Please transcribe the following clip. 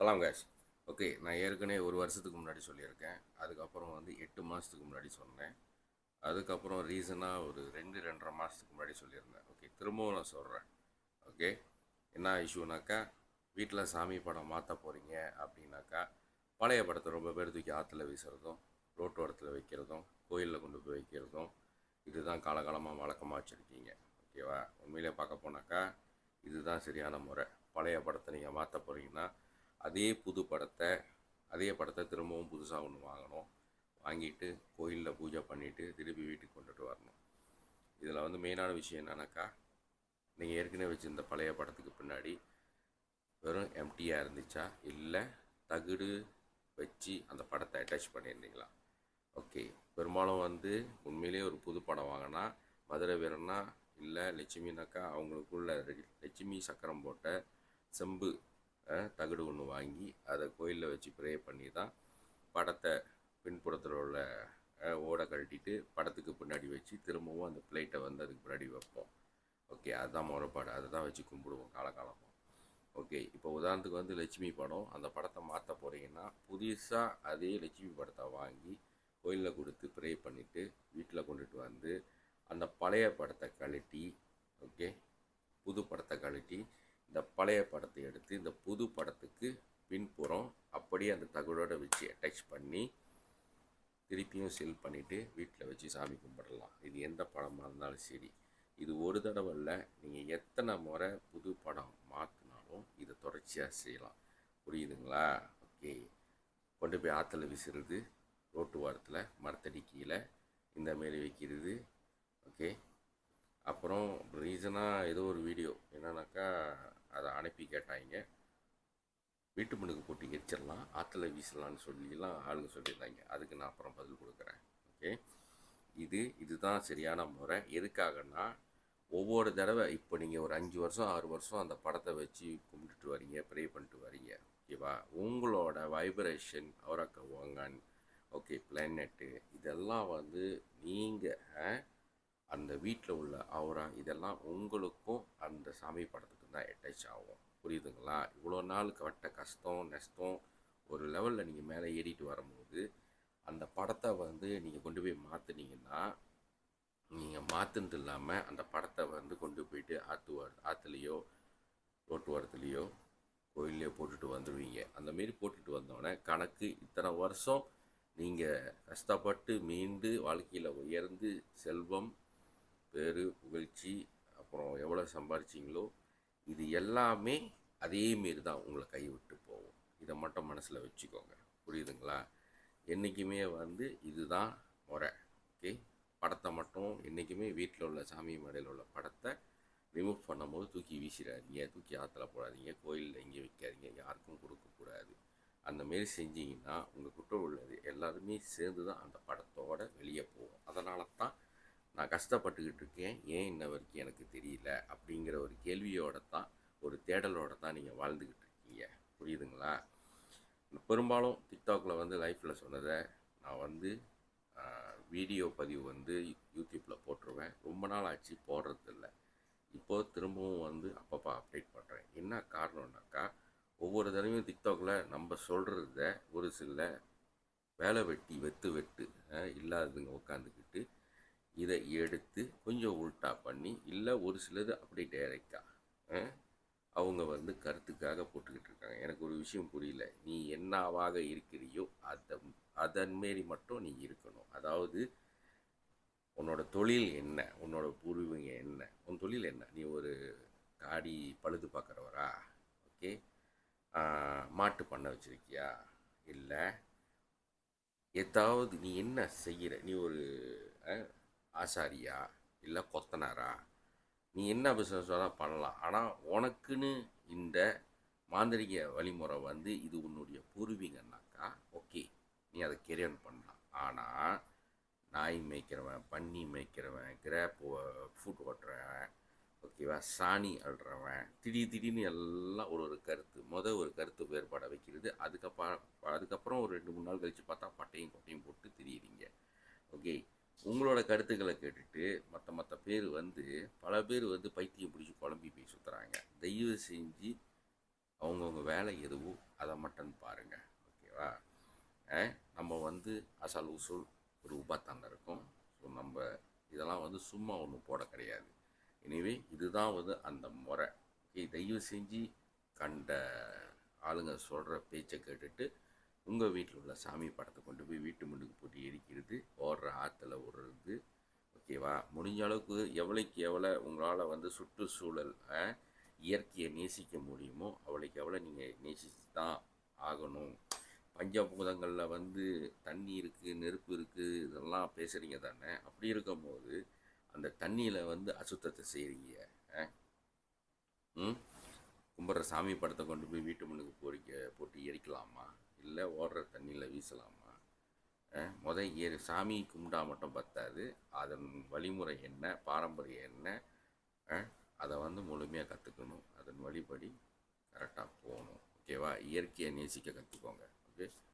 சலாம் cash okay நான் ஏற்கனவே ஒரு வருஷத்துக்கு முன்னாடி சொல்லியிருக்கேன். அதுக்கப்புறம் வந்து எட்டு மாதத்துக்கு முன்னாடி சொன்னேன். அதுக்கப்புறம் ரீசனாக ஒரு ரெண்டு ரெண்டரை மாதத்துக்கு முன்னாடி சொல்லியிருந்தேன். ஓகே திரும்பவும் நான் சொல்கிறேன் ஓகே என்ன இஷ்யூனாக்கா வீட்டில் சாமி படம் மாற்ற போகிறீங்க அப்படின்னாக்கா பழைய படத்தை ரொம்ப பேர் தூக்கி ஆற்றுல வீசுகிறதும் ரோட்டோரத்தில் வைக்கிறதும் கோயிலில் கொண்டு போய் வைக்கிறதும் இதுதான் காலகாலமாக வழக்கமாக வச்சுருக்கீங்க. ஓகேவா உண்மையிலே பார்க்க போனாக்கா இதுதான் சரியான முறை. பழைய படத்தை நீங்கள் மாற்ற போகிறீங்கன்னா அதே புது படத்தை அதே படத்தை திரும்பவும் புதுசாக ஒன்று வாங்கணும். வாங்கிட்டு கோயிலில் பூஜை பண்ணிவிட்டு திருப்பி வீட்டுக்கு கொண்டுட்டு வரணும். இதில் வந்து மெயினான விஷயம் என்னன்னாக்கா நீங்கள் ஏற்கனவே வச்சுருந்த பழைய படத்துக்கு பின்னாடி வெறும் எம்டியாக இருந்துச்சா? இல்லை தகுடு வச்சு அந்த படத்தை அட்டாச் பண்ணியிருந்தீங்களா? ஓகே பெரும்பாலும் வந்து உண்மையிலேயே ஒரு புது படம் வாங்கினா மதுரை வீரனா இல்லை லட்சுமினாக்கா அவங்களுக்குள்ள லட்சுமி சக்கரம் போட்ட செம்பு தகடு ஒன்று வாங்கி அதை கோயிலில் வச்சு ப்ரே பண்ணி தான் படத்தை பின்புறத்தில் உள்ள ஓடை கழட்டிட்டு படத்துக்கு பின்னாடி வச்சு திரும்பவும் அந்த பிளேட்டை வந்து அதுக்கு பின்னாடி வைப்போம். ஓகே அதுதான் முறைப்பாடு. அதை தான் வச்சு கும்பிடுவோம் காலகாலமாக ஓகே இப்போ உதாரணத்துக்கு வந்து லட்சுமி படம். அந்த படத்தை மாற்ற போகிறீங்கன்னா புதுசாக அதே லட்சுமி படத்தை வாங்கி கோயிலில் கொடுத்து ப்ரே பண்ணிவிட்டு வீட்டில் கொண்டுட்டு வந்து அந்த பழைய படத்தை கழட்டி ஓகே புது படத்தை கழட்டி இந்த பழைய படத்தை எடுத்து இந்த புது படத்துக்கு பின்புறம் அப்படியே அந்த தகடோட வச்சு அட்டாச் பண்ணி திருப்பியும் செல் பண்ணிவிட்டு வீட்டில் வச்சு சாமி கும்பிடலாம். இது எந்த படமாக இருந்தாலும் சரி. இது ஒரு தடவை இல்லை நீங்கள் எத்தனை முறை புது படம் மாற்றினாலும் இதை தொடர்ச்சியாக செய்யலாம். புரியுதுங்களா? ஓகே. கொண்டு போய் ஆற்றுல விசிறது ரோட்டு வாரத்தில் மரத்தடி கீழே இந்த மாரி வைக்கிறது ஓகே. அப்புறம் ரீசனாக ஏதோ ஒரு வீடியோ என்னன்னாக்கா அதை அனுப்பி கேட்டாங்க. வீட்டு மண்ணுக்கு போட்டு எரிச்சிடலாம் ஆற்றுல வீசலான்னு சொல்லிலாம் ஆளுங்க சொல்லியிருந்தாங்க. அதுக்கு நான் அப்புறம் பதில் கொடுக்குறேன். ஓகே? இது இதுதான் சரியான முறை. எதுக்காகன்னா ஒவ்வொரு தடவை இப்போ நீங்கள் ஒரு அஞ்சு வருஷம் ஆறு வருஷம் அந்த படத்தை வச்சு கும்பிட்டுட்டு வரீங்க ப்ரே பண்ணிட்டு வரீங்க. ஓகேவா? உங்களோட வைப்ரேஷன் அவரக்க ஓங்கன் ஓகே பிளானெட்டு இதெல்லாம் வந்து நீங்கள் அந்த வீட்டில் உள்ள அவரா இதெல்லாம் உங்களுக்கும் அந்த சாமி படத்துக்கு தான் அட்டாச் ஆகும். புரியுதுங்களா? இவ்வளோ நாள் கட்ட கஷ்டம் நஷ்டம் ஒரு லெவலில் நீங்கள் மேலே ஏறிட்டு வரும்போது அந்த படத்தை வந்து நீங்கள் கொண்டு போய் மாற்றுனீங்கன்னா நீங்கள் மாற்றுனது இல்லாமல் அந்த படத்தை வந்து கொண்டு போயிட்டு ஆற்று ஆற்றுலையோ ரோட்டு ஓரத்துலேயோ கோயிலையோ போட்டுட்டு வந்துடுவீங்க அந்த மாரி போட்டுட்டு வந்தோடனே கணக்கு இத்தனை வருஷம் நீங்கள் கஷ்டப்பட்டு மீண்டு வாழ்க்கையில் உயர்ந்து செல்வம் பேர் புகழ்ச்சி அப்புறம் எவ்வளோ சம்பாரிச்சிங்களோ இது எல்லாமே அதேமாரி தான் உங்களை கைவிட்டு போகும். இதை மட்டும் மனசில் வச்சுக்கோங்க. புரியுதுங்களா? என்றைக்குமே வந்து இதுதான் முறை. ஓகே? படத்தை மட்டும் என்றைக்குமே வீட்டில் உள்ள சாமி மடையில் உள்ள படத்தை ரிமூவ் பண்ணும்போது தூக்கி வீசிடாதீங்க. தூக்கி ஆற்றுல போடாதீங்க. கோயிலில் எங்கேயும் வைக்காதீங்க. யாருக்கும் கொடுக்கக்கூடாது அந்த மாரி செஞ்சீங்கன்னா உங்கள் குற்றம் உள்ளது எல்லாருமே சேர்ந்து தான் அந்த படத்தோட வெளியே போகும். அதனால தான் நான் கஷ்டப்பட்டுக்கிட்டு இருக்கேன். ஏன் இன்ன வரைக்கும் எனக்கு தெரியல? அப்படிங்கிற ஒரு கேள்வியோட தான் ஒரு தேடலோட தான் நீங்கள் வாழ்ந்துக்கிட்டு இருக்கீங்க. புரியுதுங்களா? பெரும்பாலும் டிக்டாக்ல வந்து லைஃப்பில் சொன்னதை நான் வந்து வீடியோ பதிவு வந்து யூடியூப்பில் போட்டுருவேன். ரொம்ப நாள் ஆச்சு போடுறதில்ல. இப்போ திரும்பவும் வந்து அப்பப்போ அப்டேட் பண்ணுறேன் என்ன காரணம்னாக்கா ஒவ்வொரு தடவையும் டிக்டாக்ல நம்ம சொல்கிறத ஒரு சில வேலை வெட்டி வெத்து வெட்டு இல்லாததுங்க உட்காந்துக்கிட்டு இதை எடுத்து கொஞ்சம் உல்ட்டா பண்ணி இல்லை ஒரு சிலது அப்படி டைரெக்டாக அவங்க வந்து கருத்துக்காக போட்டுக்கிட்டு இருக்காங்க. எனக்கு ஒரு விஷயம் புரியல. நீ என்னவாக இருக்கிறியோ அதை அதன் மாரி மட்டும் நீ இருக்கணும். அதாவது உன்னோட தொழில் என்ன? உன்னோட பூர்வீகம் என்ன? உன் தொழில் என்ன? நீ ஒரு காடி பழுது பார்க்குறவரா ஓகே. மாட்டு பண்ணை வச்சுருக்கியா? இல்லை. ஏதாவது நீ என்ன செய்கிற நீ ஒரு ஆசாரியா? இல்லை கொத்தனாரா? நீ என்ன பிஸ்னஸ் வேணால் பண்ணலாம். ஆனால் உனக்குன்னு இந்த மாந்திரிக வழிமுறை வந்து இது உன்னுடைய பூர்வீகன்னாக்கா ஓகே நீ அதை கெரியன் பண்ணலாம். ஆனால் நாய் மேய்க்கிறவன் பன்னி மேய்க்கிறவன் கிராப் ஃபுட் ஓட்டுறவன் ஓகேவா சாணி அழுறவன் திடீர் திடீர்னு எல்லாம் ஒரு ஒரு கருத்து. மொதல் ஒரு கருத்து வேறுபாடை வைக்கிறது. அதுக்கப்புறம் அதுக்கப்புறம் ஒரு ரெண்டு மூணு நாள் கழித்து பார்த்தா பட்டையும் கொட்டையும் போட்டு திரியிறீங்க. ஓகே உங்களோட கருத்துக்களை கேட்டுட்டு மற்ற மற்ற பேர் வந்து பல பேர் வந்து பைத்தியம் பிடிச்சி குழம்பி போய் சுற்றுறாங்க தயவு செஞ்சு அவங்கவுங்க வேலை எதுவோ அதை மட்டும் பாருங்கள் ஓகேவா? நம்ம வந்து அசல் உசூல் ஒரு உபாத்தாண்ட இருக்கும். ஸோ நம்ம இதெல்லாம் வந்து சும்மா ஒன்றும் போட கிடையாது. எனவே இதுதான் வந்து அந்த முறை. ஓகே தயவு செஞ்சு கண்ட ஆளுங்க சொல்கிற பேச்சை கேட்டுட்டு உங்கள் வீட்டில் உள்ள சாமி படத்தை கொண்டு போய் வீட்டு முன்னுக்கு போட்டு எரிக்கிறது ஓடுற ஆற்றுல விடுறது ஓகேவா? முடிஞ்ச அளவுக்கு எவ்வளோக்கு எவ்வளோ உங்களால் வந்து சுற்றுச்சூழல் ஆ, இயற்கையை நேசிக்க முடியுமோ அவ்வளோக்கு எவ்வளோ நீங்கள் நேசித்து தான் ஆகணும். பஞ்சபூதங்களில் வந்து தண்ணி இருக்குது நெருப்பு இருக்குது இதெல்லாம் பேசுகிறீங்க தானே? அப்படி இருக்கும்போது அந்த தண்ணியில் வந்து அசுத்தத்தை செய்கிறீங்க ம்? கும்பிட்ற சாமி படத்தை கொண்டு போய் வீட்டு முன்னுக்கு போறிக்க போட்டு எரிக்கலாமா? இல்லை ஓடுற தண்ணியில் வீசலாமா? முத ஏறு சாமி கும்பிட்டா மட்டும் பத்தாது. அதன் வழிமுறை என்ன பாரம்பரியம் என்ன அதை வந்து முழுமையாக கற்றுக்கணும் அதன் வழிபடி கரெக்டாக போகணும். ஓகேவா இயற்கையை நேசிக்க கற்றுக்கோங்க ஓகே